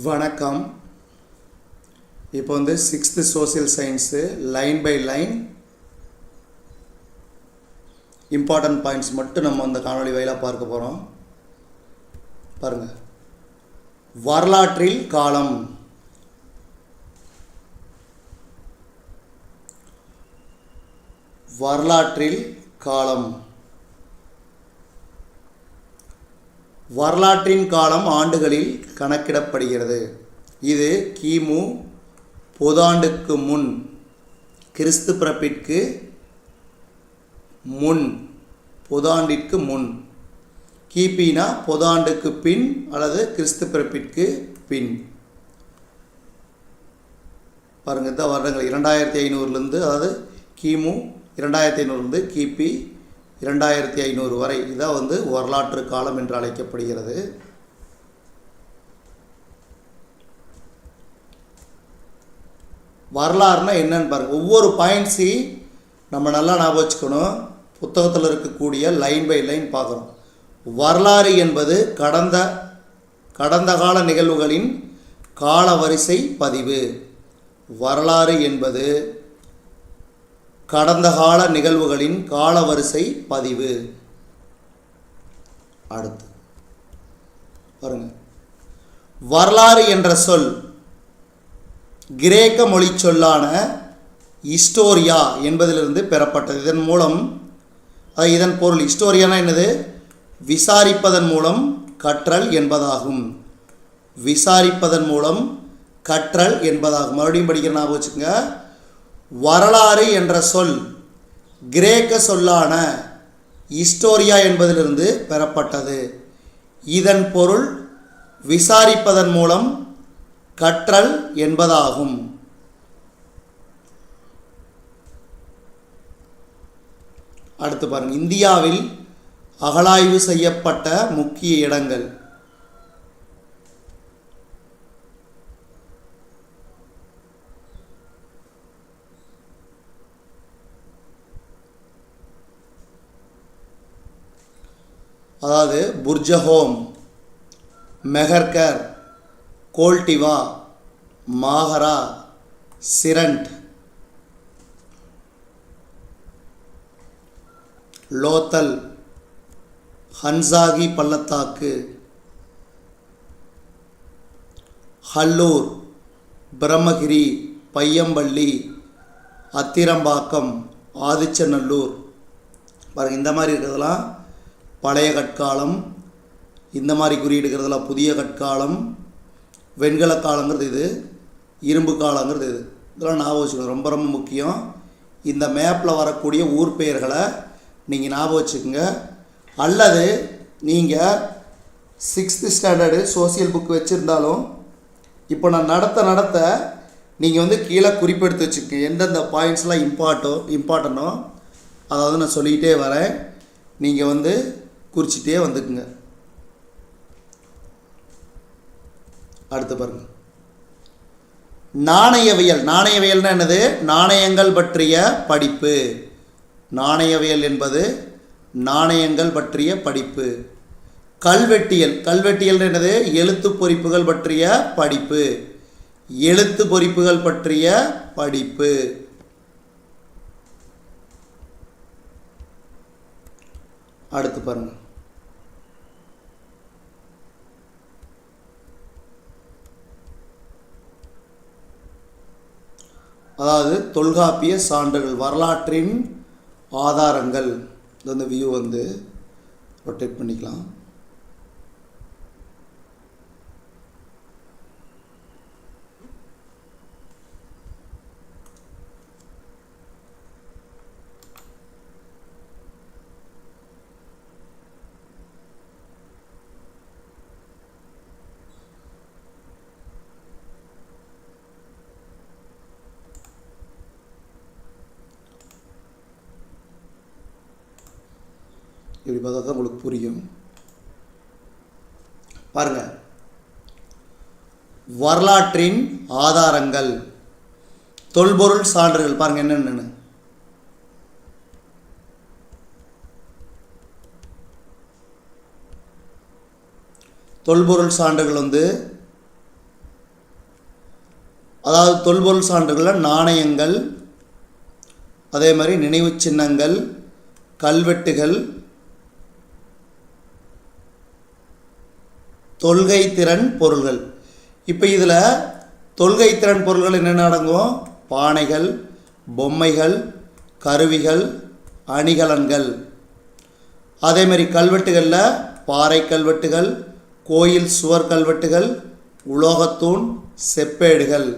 வணக்கம். இப்போ வந்து sixth social science line by line important points மட்டும் நம்ம அந்த காணொளி வாயிலாக பார்க்க போகிறோம் பாருங்கள் வரலாற்றில் காலம். வரலாற்றில் காலம். வரலாற்றின் காலம் ஆண்டுகளில் கணக்கிடப்படுகிறது. இது கிமு பொதாண்டுக்கு முன் கிறிஸ்து பிறப்பிற்கு முன் பொதாண்டிற்கு முன் கிபினா பொதாண்டுக்கு பின் அல்லது கிறிஸ்து பிறப்பிற்கு பின். பாருங்க இந்த வருடங்கள் இரண்டாயிரத்தி ஐநூறுலேருந்து அதாவது கிமு இரண்டாயிரத்தி ஐநூறுலேருந்து கிபி இரண்டாயிரத்தி ஐநூறு வரை இதான் வந்து வரலாற்று காலம் என்று அழைக்கப்படுகிறது. வரலாறுனா என்னன்னு பாருங்கள் ஒவ்வொரு பாயிண்ட்ஸி நம்ம நல்லா ஞாபகம் வச்சுக்கணும். புத்தகத்தில் இருக்கக்கூடிய லைன் பை லைன் பார்க்குறோம் வரலாறு என்பது கடந்த கடந்த கால நிகழ்வுகளின் கால வரிசை பதிவு. வரலாறு என்பது கடந்த கால நிகழ்வுகளின் காலவரிசை பதிவு. அடுத்து. பாருங்க. வரலாறு என்ற சொல் கிரேக்க மொழி சொல்லான ஹிஸ்டோரியா என்பதிலிருந்து பெறப்பட்டது. இதன் மூலம் இதன் பொருள் ஹிஸ்டோரியானா என்னது? விசாரிப்பதன் மூலம் கற்றல் என்பதாகும். விசாரிப்பதன் மூலம் கற்றல் என்பதாகும். மறுபடியும் படிக்கிற ஞாபகம் வச்சுக்கோங்க. வரலாறு என்ற சொல் கிரேக்க சொல்லான இஸ்டோரியா என்பதிலிருந்து பெறப்பட்டது. இதன் பொருள் விசாரிப்பதன் மூலம் கற்றல் என்பதாகும். அடுத்து பாருங்க. இந்தியாவில் அகழாய்வு செய்யப்பட்ட முக்கிய இடங்கள். அதாவது புர்ஜஹோம் மெஹர்கர் கோல்டிவா மாகரா சிரண்ட் லோத்தல் ஹன்சாகி பள்ளத்தாக்கு ஹல்லூர் பிரம்மகிரி பையம்பள்ளி அத்திரம்பாக்கம் ஆதிச்சநல்லூர். பாருங்கள் இந்த மாதிரி இருக்கிறதெல்லாம் பழைய கற்காலம் இந்த மாதிரி குறியிடுகிறதுலாம் புதிய கற்காலம் வெண்கல காலங்கிறது இது இரும்பு காலங்கிறது இது. இதெல்லாம் ஞாபகம் வச்சுக்கணும். ரொம்ப ரொம்ப முக்கியம். இந்த மேப்பில் வரக்கூடிய ஊர் பெயர்களை நீங்கள் ஞாபகம் வச்சுக்கோங்க. அல்லது நீங்கள் சிக்ஸ்த்து ஸ்டாண்டர்டு சோசியல் புக் வச்சுருந்தாலும் இப்போ நான் நடத்த நடத்த நீங்கள் வந்து கீழே குறிப்பெடுத்து வச்சுக்கோங்க. எந்தெந்த பாயிண்ட்ஸ்லாம் இம்பார்ட்டோ இம்பார்ட்டனோ அதாவது நான் சொல்லிக்கிட்டே வரேன். நீங்கள் வந்து குறிச்சிட்டே வந்துக்குங்க. அடுத்து பாருங்க. நாணயவியல். நாணயவியல்னா என்னது? நாணயங்கள் பற்றிய படிப்பு. நாணயவியல் என்பது நாணயங்கள் பற்றிய படிப்பு. கல்வெட்டியல். கல்வெட்டியல் என்னது? எழுத்து பொறிப்புகள் பற்றிய படிப்பு. எழுத்து பொறிப்புகள் பற்றிய படிப்பு. அடுத்து பாருங்கள் அதாவது தொல்காப்பிய சான்றுகள் வரலாற்றின் ஆதாரங்கள். இந்த வந்து வியூ வந்து ரொட்டேட் பண்ணிக்கலாம். இப்படி பார்த்தா தான் உங்களுக்கு புரியும். பாருங்க. வரலாற்றின் ஆதாரங்கள் தொல்பொருள் சான்றுகள் பாருங்க என்னென்னு தொல்பொருள் சான்றுகள் வந்து அதாவது தொல்பொருள் சான்றுகளில் நாணயங்கள் அதே மாதிரி நினைவு சின்னங்கள் கல்வெட்டுகள் தொல்கை திறன் பொருள்கள். இப்போ இதில் தொல்கை திறன் பொருள்கள் என்னென்ன அடங்கும்? பானைகள் பொம்மைகள் கருவிகள் அணிகலன்கள். அதே மாதிரி கல்வெட்டுகளில் பாறை கல்வெட்டுகள் கோயில் சுவர் கல்வெட்டுகள் உலோகத்தூண் செப்பேடுகள்.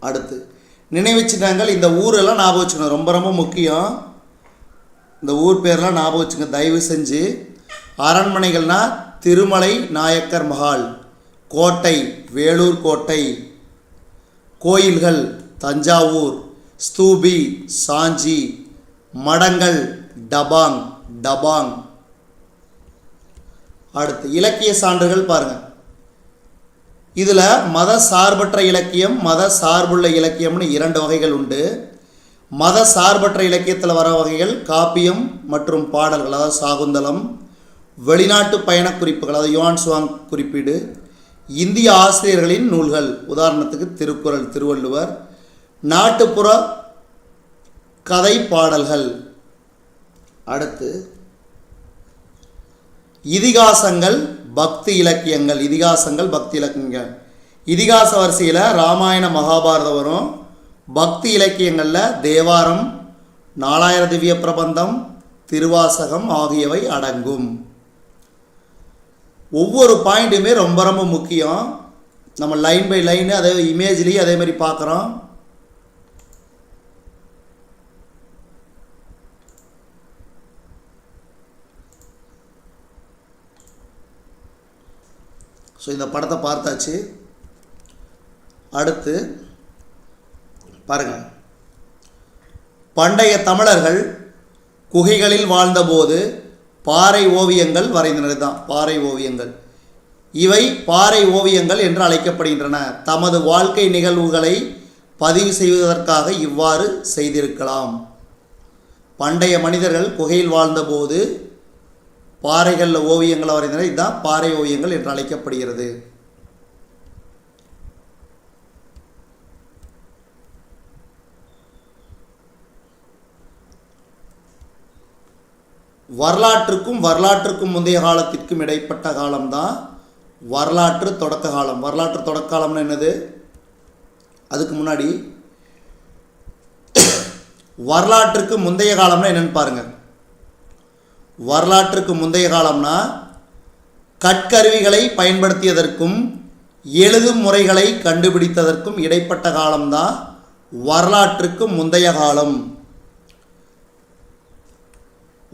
அடுத்து நினைவுச் இந்த ஊரெல்லாம் ஞாபகம் வச்சுக்கணும். ரொம்ப ரொம்ப முக்கியம். இந்த ஊர் பேர்லாம் ஞாபகம் வச்சுங்க தயவு செஞ்சு அரண்மனைகள்னால் திருமலை நாயக்கர் மஹால் கோட்டை வேலூர் கோட்டை கோயில்கள் தஞ்சாவூர் ஸ்தூபி சாஞ்சி மடங்கள் டபாங் டபாங். அடுத்து இலக்கிய சான்றுகள் பாருங்கள் இதில் மத சார்பற்ற இலக்கியம் மத சார்புள்ள இலக்கியம்னு இரண்டு வகைகள் உண்டு. மத சார்பற்ற இலக்கியத்தில் வர வகைகள் காப்பியம் மற்றும் பாடல்கள் அதாவது சாகுந்தலம். வெளிநாட்டு பயணக் குறிப்புகள் அதாவது யுவான் சுவாங் குறிப்பீடு இந்திய ஆசிரியர்களின் நூல்கள். உதாரணத்துக்கு திருக்குறள் திருவள்ளுவர் நாட்டுப்புற கதை பாடல்கள் அடுத்து இதிகாசங்கள் பக்தி இலக்கியங்கள். இதிகாசங்கள் பக்தி இலக்கியங்கள் இதிகாச வரிசையில் ராமாயண மகாபாரதம் வரும். பக்தி இலக்கியங்களில் தேவாரம் நாலாயிர திவ்ய பிரபந்தம் திருவாசகம் ஆகியவை அடங்கும். ஒவ்வொரு பாயிண்ட்டுமே ரொம்ப ரொம்ப முக்கியம். நம்ம லைன் பை லைன் அதே இமேஜ்லேயும் அதே மாதிரி பார்க்குறோம். ஸோ இந்த படத்தை பார்த்தாச்சு. அடுத்து பாருங்கள். பண்டைய தமிழர்கள் குகைகளில் வாழ்ந்தபோது பாறை ஓவியங்கள் வரைந்தனர் தான் பாறை ஓவியங்கள். இவை பாறை ஓவியங்கள் என்று அழைக்கப்படுகின்றன. தமது வாழ்க்கை நிகழ்வுகளை பதிவு செய்வதற்காக இவ்வாறு செய்திருக்கலாம். பண்டைய மனிதர்கள் குகையில் வாழ்ந்தபோது பாறைகளில் ஓவியங்களை வரைந்தனர். இதுதான் பாறை ஓவியங்கள் என்று அழைக்கப்படுகிறது. வரலாற்றுக்கும் வரலாற்றுக்கும் முந்தைய காலத்திற்கும் இடைப்பட்ட காலம்தான் வரலாற்று தொடக்க காலம். வரலாற்று தொடக்க காலம்னு என்னது? அதுக்கு முன்னாடி வரலாற்றுக்கு முந்தைய காலம்னா என்னென்னு பாருங்கள் வரலாற்றுக்கு முந்தைய காலம்னா கற்கருவிகளை பயன்படுத்தியதற்கும் எழுதும் முறைகளை கண்டுபிடித்ததற்கும் இடைப்பட்ட காலம்தான் வரலாற்றுக்கு முந்தைய காலம்.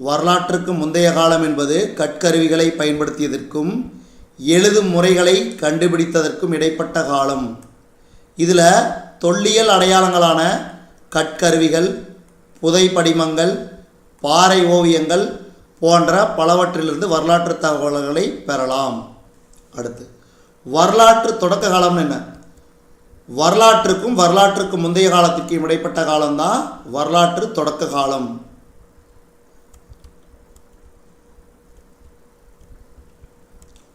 வரலாற்றுக்கு முந்தைய காலம் என்பது கற்கருவிகளை பயன்படுத்தியதற்கும் எழுதும் முறைகளை கண்டுபிடித்ததற்கும் இடைப்பட்ட காலம். இதில் தொல்லியல் அடையாளங்களான கற்கருவிகள் புதைப்படிமங்கள் பாறை ஓவியங்கள் போன்ற பலவற்றிலிருந்து வரலாற்று தகவல்களை பெறலாம். அடுத்து வரலாற்று தொடக்க காலம் என்ன? வரலாற்றுக்கும் வரலாற்றுக்கு முந்தைய காலத்திற்கும் இடைப்பட்ட காலம்தான் வரலாற்று தொடக்க காலம்.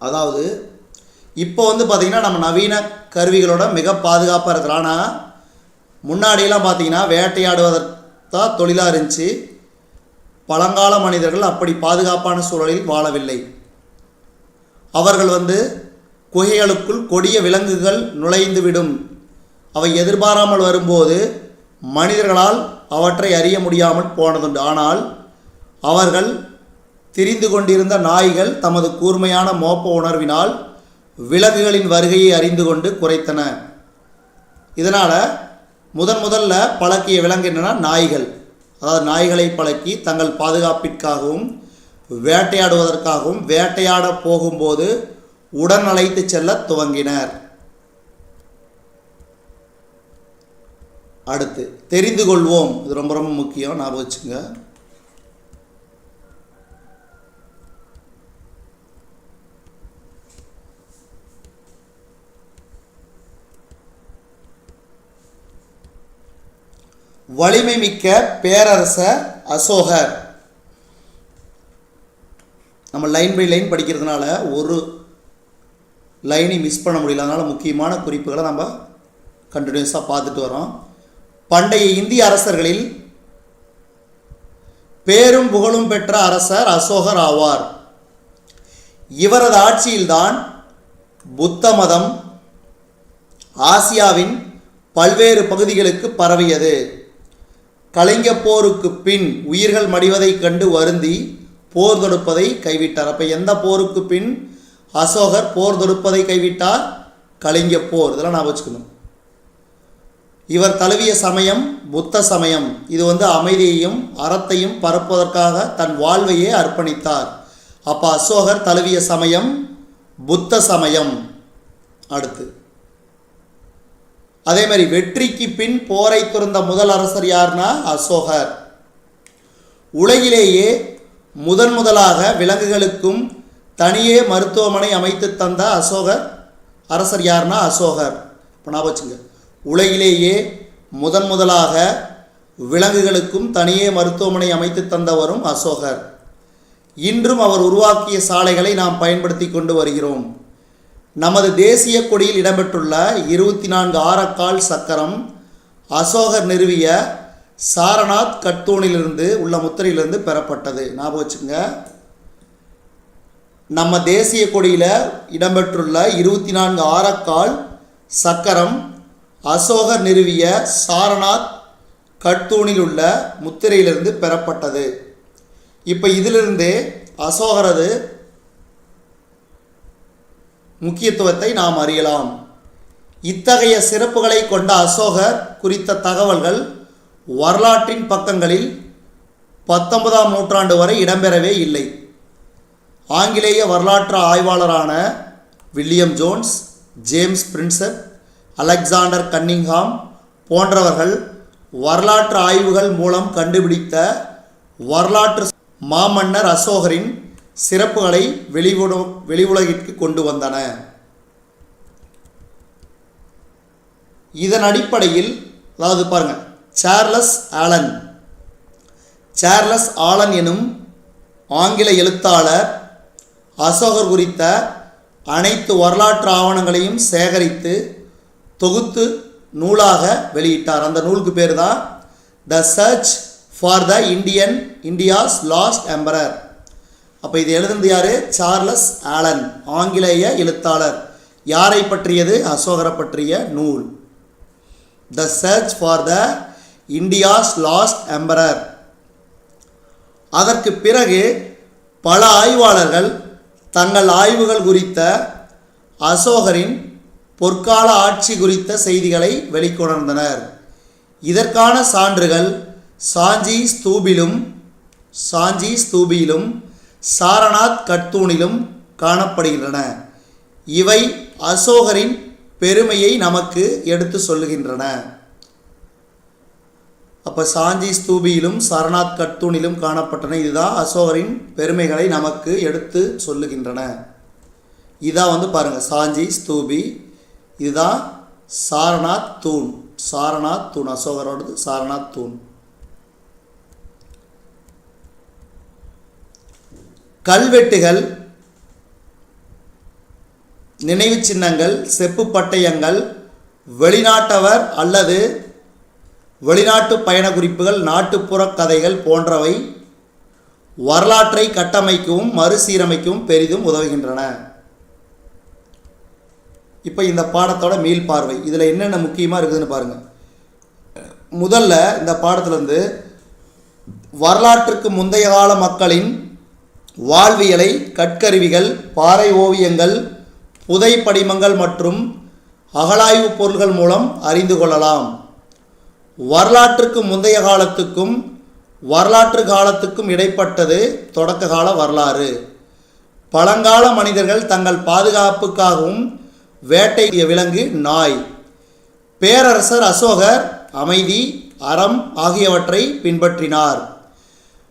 அதாவது இப்போ வந்து பார்த்திங்கன்னா நம்ம நவீன கருவிகளோட மிக பாதுகாப்பாக இருக்கிறோம் ஆனால் முன்னாடியெல்லாம் பார்த்தீங்கன்னா வேட்டையாடுவதற்காக தொழிலாக இருந்துச்சு. பழங்கால மனிதர்கள் அப்படி பாதுகாப்பான சூழலில் வாழவில்லை. அவர்கள் வந்து குகைகளுக்குள் கொடிய விலங்குகள் நுழைந்து விடும். அவை எதிர்பாராமல் வரும்போது மனிதர்களால் அவற்றை அறிய முடியாமல் போனதுண்டு. ஆனால் அவர்கள் திரிந்து கொண்டிருந்த நாய்கள் தமது கூர்மையான மோப்ப உணர்வினால் விலங்குகளின் வருகையை அறிந்து கொண்டு குறைத்தன. இதனால் முதன் முதல்ல பழக்கிய விலங்கு என்னென்னா நாய்கள். அதாவது நாய்களை பழக்கி தங்கள் பாதுகாப்பிற்காகவும் வேட்டையாடுவதற்காகவும் வேட்டையாட போகும்போது உடன் அழைத்து செல்ல துவங்கினர். அடுத்து தெரிந்து கொள்வோம். இது ரொம்ப ரொம்ப முக்கியம் ஞாபகம் வச்சுங்க வலிமை மிக்க பேரரசர் அசோகர். நம்ம லைன் பை லைன் படிக்கிறதுனால ஒரு லைனை மிஸ் பண்ண முடியல. அதனால் முக்கியமான குறிப்புகளை நம்ம கண்டினியூஸாக பார்த்துட்டு வரோம். பண்டைய இந்திய அரசர்களில் பேரும் புகழும் பெற்ற அரசர் அசோகர் ஆவார். இவரது ஆட்சியில்தான் புத்த மதம் ஆசியாவின் பல்வேறு பகுதிகளுக்கு பரவியது. கலிங்கப் போருக்கு பின் உயிர்கள் மடிவதைக் கண்டு வருந்தி போர் தொடுப்பதை கைவிட்டார். அப்போ எந்த போருக்கு பின் அசோகர் போர் தொடுப்பதை கைவிட்டார்? கலிங்கப் போர் இதெல்லாம் நான் வச்சுக்கணும். இவர் தழுவிய சமயம் புத்த சமயம். இது வந்து அமைதியையும் அறத்தையும் பரப்புவதற்காக தன் வாழ்வையே அர்ப்பணித்தார். அப்போ அசோகர் தழுவிய சமயம் புத்த சமயம். அடுத்து. அதே மாதிரி வெற்றிக்கு பின் போரை துறந்த முதல் அரசர் யார்னா அசோகர். உலகிலேயே முதன் முதலாக விலங்குகளுக்கும் தனியே மருத்துவமனை அமைத்து தந்த அசோகர் அரசர் யார்னா அசோகர். இப்போ நான் வச்சுங்க. உலகிலேயே முதன் முதலாக விலங்குகளுக்கும் தனியே மருத்துவமனை அமைத்து தந்தவரும் அசோகர். இன்றும் அவர் உருவாக்கிய சாலைகளை நாம் பயன்படுத்தி கொண்டு வருகிறோம். நமது தேசிய கொடியில் இடம்பெற்றுள்ள இருபத்தி நான்கு ஆரக்கால் சக்கரம் அசோகர் நிறுவிய சாரநாத் கட்தூணிலிருந்து உள்ள முத்திரையிலிருந்து பெறப்பட்டது. ஞாபகம் வச்சுங்க நம்ம தேசிய கொடியில் இடம்பெற்றுள்ள இருபத்தி நான்கு ஆரக்கால் சக்கரம் அசோகர் நிறுவிய சாரநாத் கட்தூணில் உள்ள முத்திரையிலிருந்து பெறப்பட்டது. இப்போ இதிலிருந்தே அசோகரது முக்கியத்துவத்தை நாம் அறியலாம். இத்தகைய சிறப்புகளை கொண்ட அசோகர் குறித்த தகவல்கள் வரலாற்றின் பக்கங்களில் பத்தொன்பதாம் நூற்றாண்டு வரை இடம்பெறவே இல்லை. ஆங்கிலேய வரலாற்று ஆய்வாளரான William Jones James Prinsep Alexander Cunningham போன்றவர்கள் வரலாற்று ஆய்வுகள் மூலம் கண்டுபிடித்த வரலாற்று மாமன்னர் அசோகரின் சிறப்புகளை வெளிவுட உலகிற்கு கொண்டு வந்தன. இதன் அடிப்படையில் அதாவது பாருங்க சார்லஸ் ஆலன் சார்லஸ் ஆலன் எனும் ஆங்கில எழுத்தாளர் அசோகர் குறித்த அனைத்து வரலாற்று ஆவணங்களையும் சேகரித்து தொகுத்து நூலாக வெளியிட்டார். அந்த நூலுக்கு பேர் தான் the search for the Indian India's lost emperor அப்போ இது எழுதுனது யார்? சார்லஸ் ஆலன் ஆங்கிலேய எழுத்தாளர். யாரை பற்றியது? அசோகரை பற்றிய நூல். The search for the India's lost emperor அதற்கு பிறகு பல ஆய்வாளர்கள் தங்கள் ஆய்வுகள் குறித்த அசோகரின் பொற்கால ஆட்சி குறித்த செய்திகளை வெளிக்கொணர்ந்தனர். இதற்கான சான்றுகள் சாஞ்சி ஸ்தூபிலும் சாஞ்சி ஸ்தூபியிலும் சாரநாத் கட்தூணிலும் காணப்படுகின்றன. இவை அசோகரின் பெருமையை நமக்கு எடுத்து சொல்லுகின்றன. அப்போ சாஞ்சி ஸ்தூபியிலும் சரணாத் கட்தூணிலும் காணப்பட்டன. இதுதான் அசோகரின் பெருமைகளை நமக்கு எடுத்து சொல்லுகின்றன. இதான் வந்து பாருங்கள் சாஞ்சி ஸ்தூபி. இதுதான் சாரநாத் தூண். சாரநாத் தூண் அசோகரோடது சாரநாத் தூண். கல்வெட்டுகள் நினைவு சின்னங்கள் செப்பு பட்டயங்கள் வெளிநாட்டவர் அல்லது வெளிநாட்டு பயண குறிப்புகள் நாட்டுப்புற கதைகள் போன்றவை வரலாற்றை கட்டமைக்கவும் மறுசீரமைக்கவும் பெரிதும் உதவுகின்றன. இப்போ இந்த பாடத்தோட மீள் பார்வை. இதில் என்னென்ன முக்கியமாக இருக்குதுன்னு பாருங்கள் முதல்ல இந்த பாடத்திலிருந்து வரலாற்றுக்கு முந்தைய கால மக்களின் வாழ்வியலை கற்கருவிகள் பாறை ஓவியங்கள் புதை படிமங்கள் மற்றும் அகழாய்வுப் பொருள்கள் மூலம் அறிந்து கொள்ளலாம். வரலாற்றுக்கு முந்தைய காலத்துக்கும் வரலாற்று காலத்துக்கும் இடைப்பட்டது தொடக்க கால வரலாறு. பழங்கால மனிதர்கள் தங்கள் பாதுகாப்புக்காகவும் வேட்டைய விலங்கு நாய். பேரரசர் அசோகர் அமைதி அறம் ஆகியவற்றை பின்பற்றினார்.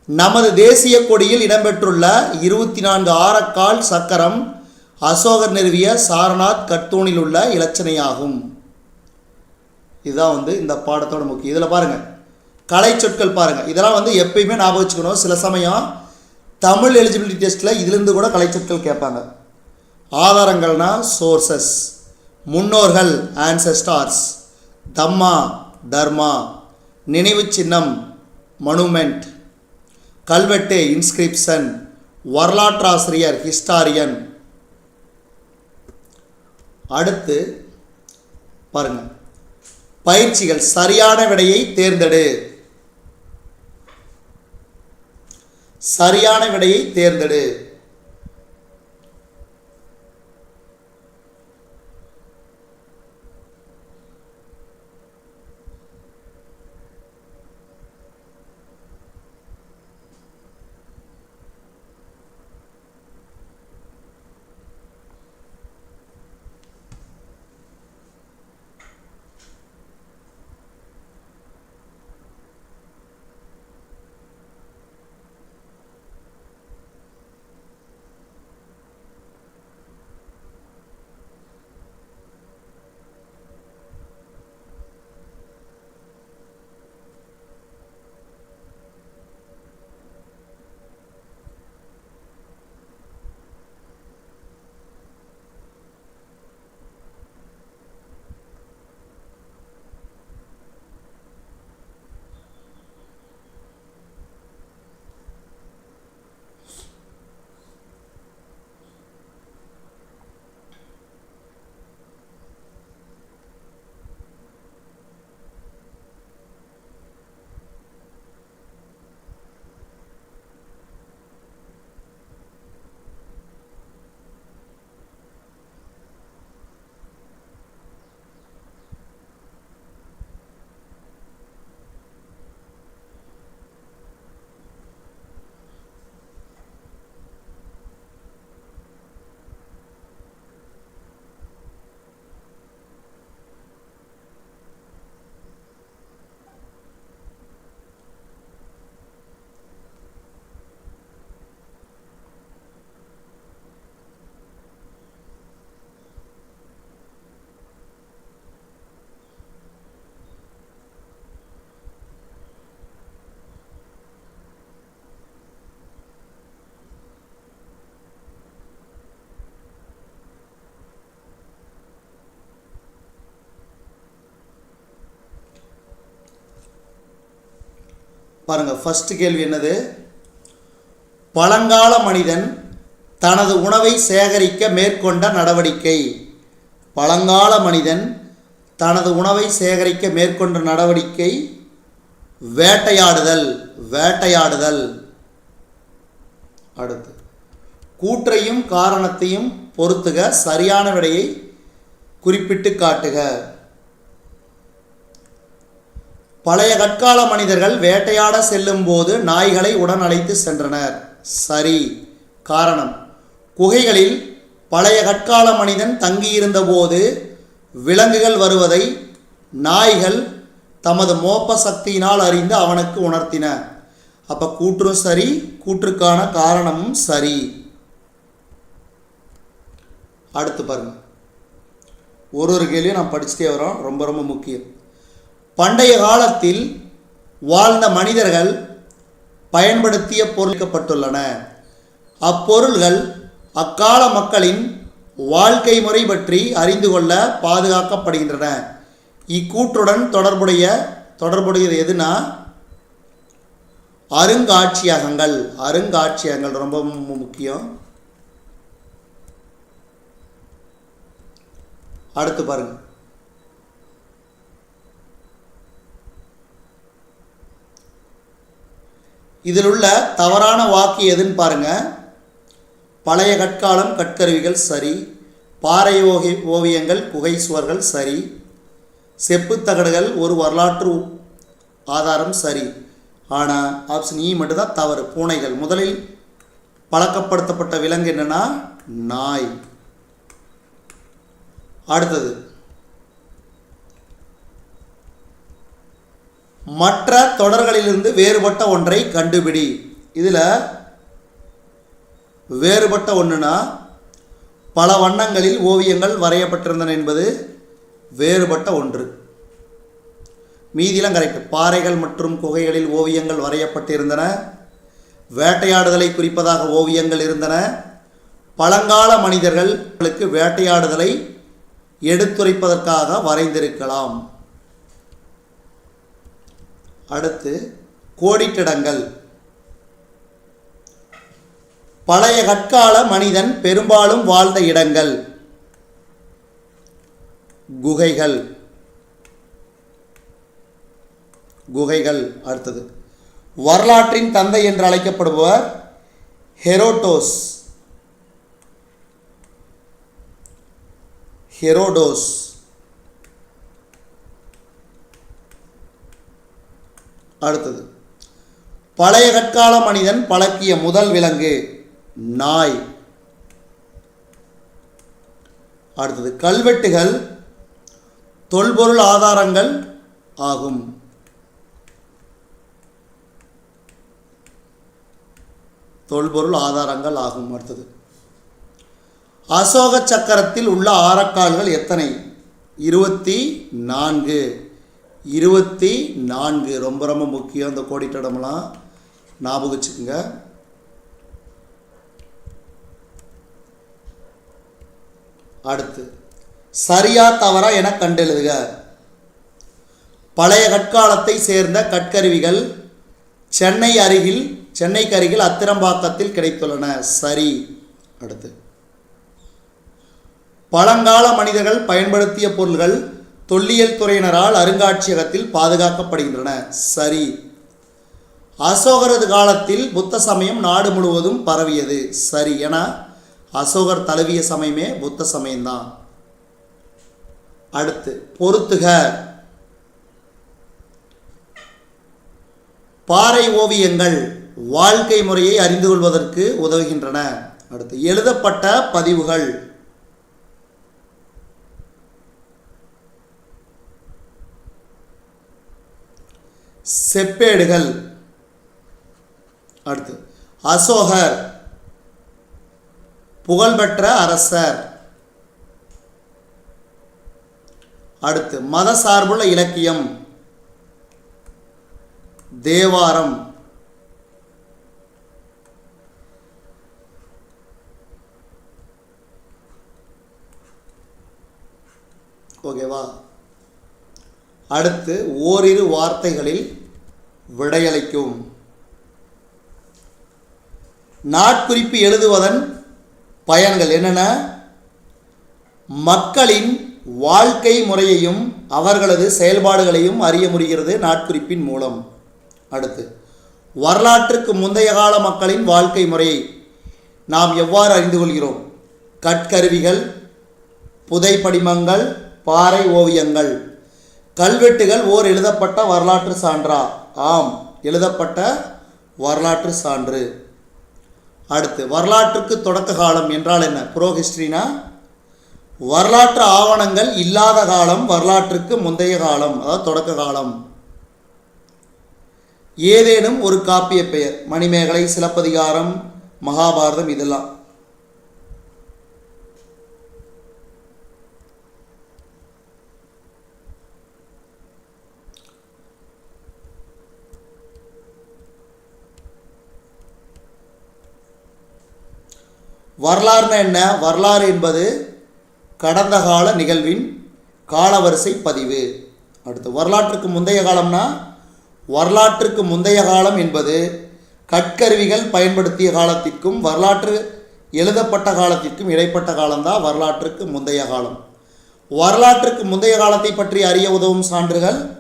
நமது தேசிய கொடியில் இடம்பெற்றுள்ள இருபத்தி நான்கு ஆரக்கால் சக்கரம் அசோகர் நிறுவிய சாரநாத் கர்த்தூனில் உள்ள இலச்சனையாகும். இதுதான் வந்து இந்த பாடத்தோட முக்கியம். இதில் பாருங்கள் கலை சொற்கள் பாருங்கள் இதெல்லாம் வந்து எப்பயுமே ஞாபகம் வச்சுக்கணும். சில சமயம் தமிழ் எலிஜிபிலிட்டி டெஸ்ட்டில் இதுலேருந்து கூட கலை சொற்கள் கேட்பாங்க. ஆதாரங்கள்னா சோர்சஸ் முன்னோர்கள் ஆன்சஸ்டார்ஸ் தம்மா தர்மா. நினைவு சின்னம் மனுமெண்ட் கல்வெட்டு இன்ஸ்கிரிப்ஷன் வரலாற்றாசிரியர் ஹிஸ்டாரியன் அடுத்து பாருங்க. பயிற்சிகள் சரியான விடையை தேர்ந்தெடு. சரியான விடையை தேர்ந்தெடு. பாருங்கள் ஃபஸ்ட்டு கேள்வி என்னது? பழங்கால மனிதன் தனது உணவை சேகரிக்க மேற்கொண்ட நடவடிக்கை. பழங்கால மனிதன் தனது உணவை சேகரிக்க மேற்கொண்ட நடவடிக்கை. வேட்டையாடுதல் வேட்டையாடுதல். அடுத்து கூற்றையும் காரணத்தையும் பொறுத்துக சரியான விடையை குறிப்பிட்டு காட்டுக. பழைய கற்கால மனிதர்கள் வேட்டையாட செல்லும் போது நாய்களை உடன் அழைத்து சென்றனர். சரி. காரணம். குகைகளில் பழைய கற்கால மனிதன் தங்கியிருந்த போது விலங்குகள் வருவதை நாய்கள் தமது மோப்ப சக்தியினால் அறிந்து அவனுக்கு உணர்த்தின. அப்போ கூற்றும் சரி கூற்றுக்கான காரணமும் சரி. அடுத்து பாருங்க. ஒரு ஒரு கேள்வியும் நான் படிச்சுட்டே வரோம். ரொம்ப ரொம்ப முக்கியம். பண்டைய காலத்தில் வாழ்ந்த மனிதர்கள் பயன்படுத்திய பொருளிக்கப்பட்டுள்ளன அப்பொருள்கள் அக்கால மக்களின் வாழ்க்கை முறை பற்றி அறிந்து கொள்ள பாதுகாக்கப்படுகின்றன. இக்கூற்றுடன் தொடர்புடைய தொடர்புடையது எதுனா? அருங்காட்சியகங்கள். அருங்காட்சியகங்கள் ரொம்ப முக்கியம். அடுத்து பாருங்கள் இதில் உள்ள தவறான வாக்கு எதுன்னு பாருங்க. பழைய கற்காலம் கற்கருவிகள் சரி. பாறை ஓகி ஓவியங்கள் குகை சுவர்கள் சரி. செப்புத்தகடுகள் ஒரு வரலாற்று ஆதாரம் சரி. ஆனால் ஆப்ஷன் இ மட்டும்தான் தவறு. பூனைகள். முதலில் பழக்கப்படுத்தப்பட்ட விலங்கு என்னென்னா நாய். அடுத்தது மற்ற தொடர்களிலிருந்து வேறுபட்ட ஒன்றை கண்டுபிடி. இதில் வேறுபட்ட ஒன்றுனா பல வண்ணங்களில் ஓவியங்கள் வரையப்பட்டிருந்தன என்பது வேறுபட்ட ஒன்று. மீதிலாம் கரெக்ட் பாறைகள் மற்றும் குகைகளில் ஓவியங்கள் வரையப்பட்டிருந்தன. வேட்டையாடுதலை குறிப்பதாக ஓவியங்கள் இருந்தன. பழங்கால மனிதர்களுக்கு வேட்டையாடுதலை எடுத்துரைப்பதற்காக வரைந்திருக்கலாம். அடுத்து கோடிட்டிடங்கள். பழைய கற்கால மனிதன் பெரும்பாலும் வாழ்ந்த இடங்கள். குகைகள். குகைகள் அடுத்தது. வரலாற்றின் தந்தை என்று அழைக்கப்படுபவர் ஹெரோடோஸ். ஹெரோடோஸ். அடுத்தது. பழைய கற்கால மனிதன் பழக்கிய முதல் விலங்கு நாய். அடுத்தது கல்வெட்டுகள் தொல்பொருள் ஆதாரங்கள் ஆகும். தொல்பொருள் ஆதாரங்கள் ஆகும். அடுத்தது அசோக சக்கரத்தில் உள்ள ஆரக்கால்கள் எத்தனை? இருபத்தி நான்கு. இருபத்தி நான்கு. ரொம்ப ரொம்ப முக்கியம் இந்த கோடிட்டடம்லாம் ஞாபகம் வச்சுக்கோங்க. அடுத்து சரியா தவறா என கண்டெழுதுக. பழைய கற்காலத்தை சேர்ந்த கற்கருவிகள் சென்னை அருகில் சென்னைக்கு அருகில் அத்திரம்பாக்கத்தில் கிடைத்துள்ளன. சரி. அடுத்து பழங்கால மனிதர்கள் பயன்படுத்திய பொருள்கள் தொல்லியல் துறையினரால் அருங்காட்சியகத்தில் பாதுகாக்கப்படுகின்றன. சரி. அசோகரது காலத்தில் புத்த சமயம் நாடு முழுவதும் பரவியது. சரி. என அசோகர் தழுவிய சமயமே புத்த சமயம்தான். அடுத்து பொருத்துக பாறை ஓவியங்கள் வாழ்க்கை முறையை அறிந்து கொள்வதற்கு உதவுகின்றன. அடுத்து எழுதப்பட்ட பதிவுகள். செப்பேடுகள். அடுத்து அசோகர். புகழ்பெற்ற அரசர். அடுத்து மத சார்புள்ள இலக்கியம். தேவாரம். ஓகேவா? அடுத்து ஓரிரு வார்த்தைகளில் விடையளிக்கும். நாட்குறிப்பு எழுதுவதன் பயன்கள் என்னென்ன? மக்களின் வாழ்க்கை முறையையும் அவர்களது செயல்பாடுகளையும் அறிய முடிகிறது நாட்குறிப்பின் மூலம். அடுத்து வரலாற்றுக்கு முந்தைய கால மக்களின் வாழ்க்கை முறையை நாம் எவ்வாறு அறிந்து கொள்கிறோம்? கற்கருவிகள் புதைப்படிமங்கள் பாறை ஓவியங்கள் கல்வெட்டுகள் ஓர் எழுதப்பட்ட வரலாற்று சான்றா? ஆம் எழுதப்பட்ட வரலாற்று சான்று. அடுத்து வரலாற்றுக்கு தொடக்க காலம் என்றால் என்ன? ப்ரோ ஹிஸ்ட்ரினா வரலாற்று ஆவணங்கள் இல்லாத காலம் வரலாற்றுக்கு முந்தைய காலம் அதாவது தொடக்க காலம். ஏதேனும் ஒரு காப்பிய பெயர் மணிமேகலை சிலப்பதிகாரம் மகாபாரதம் இதெல்லாம். வரலாறுனா என்ன? வரலாறு என்பது கடந்த கால நிகழ்வின் காலவரிசை பதிவு. அடுத்து வரலாற்றுக்கு முந்தைய காலம்னா? வரலாற்றுக்கு முந்தைய காலம் என்பது கற்கருவிகள் பயன்படுத்திய காலத்திற்கும் வரலாற்று எழுதப்பட்ட காலத்திற்கும் இடைப்பட்ட காலம்தான் வரலாற்றுக்கு முந்தைய காலம். வரலாற்றுக்கு முந்தைய காலத்தை பற்றி அறிய உதவும் சான்றுகள்?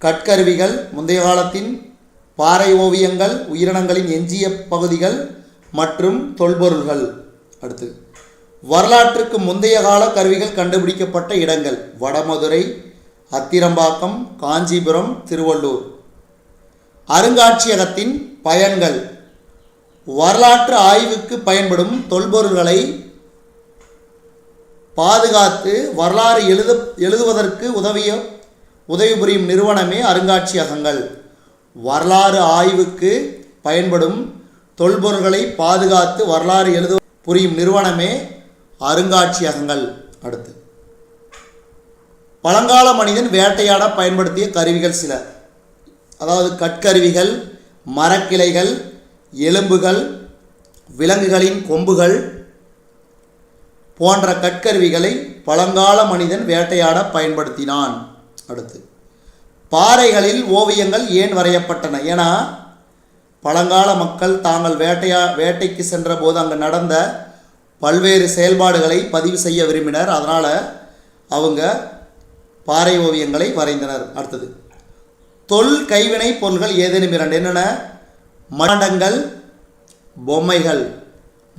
கற்கருவிகள் முந்தைய காலத்தின் பாறை ஓவியங்கள் உயிரினங்களின் எஞ்சிய பகுதிகள் மற்றும் தொல்பொருள்கள். அடுத்து வரலாற்றுக்கு முந்தைய கால கருவிகள் கண்டுபிடிக்கப்பட்ட இடங்கள். வடமதுரை அத்திரம்பாக்கம் காஞ்சிபுரம் திருவள்ளூர். அருங்காட்சியகத்தின் பயன்கள். வரலாற்று ஆய்வுக்கு பயன்படும் தொல்பொருள்களை பாதுகாத்து வரலாறு எழுத எழுதுவதற்கு உதவிய உதவி புரியும் நிறுவனமே அருங்காட்சியகங்கள். வரலாறு ஆய்வுக்கு பயன்படும் தொல்பொருள்களை பாதுகாத்து வரலாறு எழுத புரியும் நிறுவனமே அருங்காட்சியகங்கள். அடுத்து. பழங்கால மனிதன் வேட்டையாட பயன்படுத்திய கருவிகள் சில. அதாவது கற்கருவிகள் மரக்கிளைகள் எலும்புகள் விலங்குகளின் கொம்புகள் போன்ற கற்கருவிகளை பழங்கால மனிதன் வேட்டையாட பயன்படுத்தினான். அடுத்து. பாறைகளில் ஓவியங்கள் ஏன் வரையப்பட்டன? ஏன்னா பழங்கால மக்கள் தாங்கள் வேட்டையா வேட்டைக்கு சென்ற போது அங்கே நடந்த பல்வேறு செயல்பாடுகளை பதிவு செய்ய விரும்பினர். அதனால் அவங்க பாறை ஓவியங்களை வரைந்தனர். அடுத்தது தொல் கைவினை பொருள்கள் ஏதேனும் இரண்டு. என்னென்ன? மட்பாண்டங்கள் பொம்மைகள்.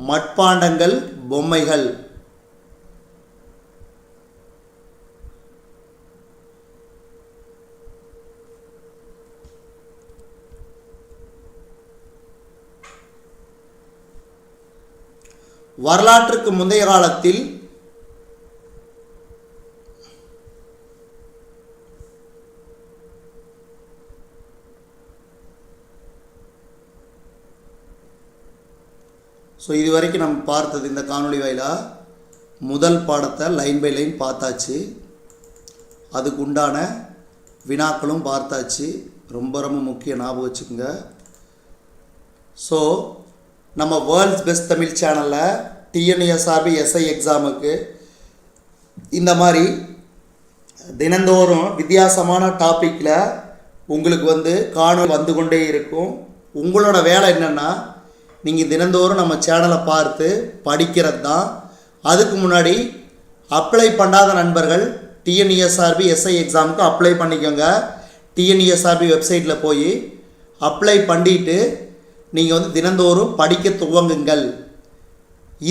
மட்பாண்டங்கள் பொம்மைகள். வரலாற்றுக்கு முந்தைய காலத்தில் ஸோ இது வரைக்கும் நம்ம பார்த்தது இந்த காணொளி வாயிலாக முதல் பாடத்தை லைன் பை லைன் பார்த்தாச்சு. அதுக்கு உண்டான வினாக்களும் பார்த்தாச்சு. ரொம்ப ரொம்ப முக்கிய ஞாபகம் வச்சுக்கோங்க. ஸோ நம்ம வேர்ல்ட்ஸ் பெஸ்ட் தமிழ் சேனலில் டிஎன்ஏஎஸ்ஆர்பி எஸ்ஐ எக்ஸாமுக்கு இந்த மாதிரி தினந்தோறும் வித்தியாசமான டாப்பிக்கில் உங்களுக்கு வந்து காணொலி வந்து கொண்டே இருக்கும். உங்களோட வேலை என்னென்னா நீங்கள் தினந்தோறும் நம்ம சேனலை பார்த்து படிக்கிறது தான் அதுக்கு முன்னாடி அப்ளை பண்ணாத நண்பர்கள் டிஎன்இஎஸ்ஆர்பி எஸ்ஐ எக்ஸாமுக்கு அப்ளை பண்ணிக்கோங்க. டிஎன்இஎஸ்ஆர்பி வெப்சைட்டில் போய் அப்ளை பண்ணிட்டு நீங்கள் வந்து தினந்தோறும் படிக்க துவங்குங்கள்.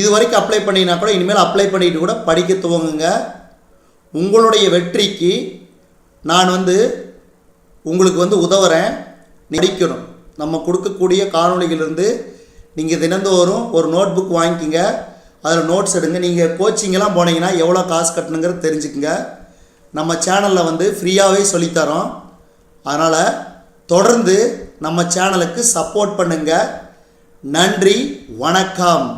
இது வரைக்கும் அப்ளை பண்ணினா கூட இனிமேல் அப்ளை பண்ணிட்டு கூட படிக்க துவங்குங்க. உங்களுடைய வெற்றிக்கு நான் வந்து உங்களுக்கு வந்து உதவுறேன். நடிக்கணும் படிக்கணும். நம்ம கொடுக்கக்கூடிய காணொளிகளிலிருந்து நீங்கள் தினந்தோறும் ஒரு நோட் புக் வாங்கிக்கிங்க. அதில் நோட்ஸ் எடுங்க. நீங்கள் கோச்சிங்கெல்லாம் போனீங்கன்னா எவ்வளோ காசு கட்டணுங்கிறது தெரிஞ்சுக்குங்க. நம்ம சேனலில் வந்து ஃப்ரீயாகவே சொல்லித்தரோம். அதனால் தொடர்ந்து நம்ம சேனலுக்கு சப்போர்ட் பண்ணுங்கள் நன்றி வணக்கம்.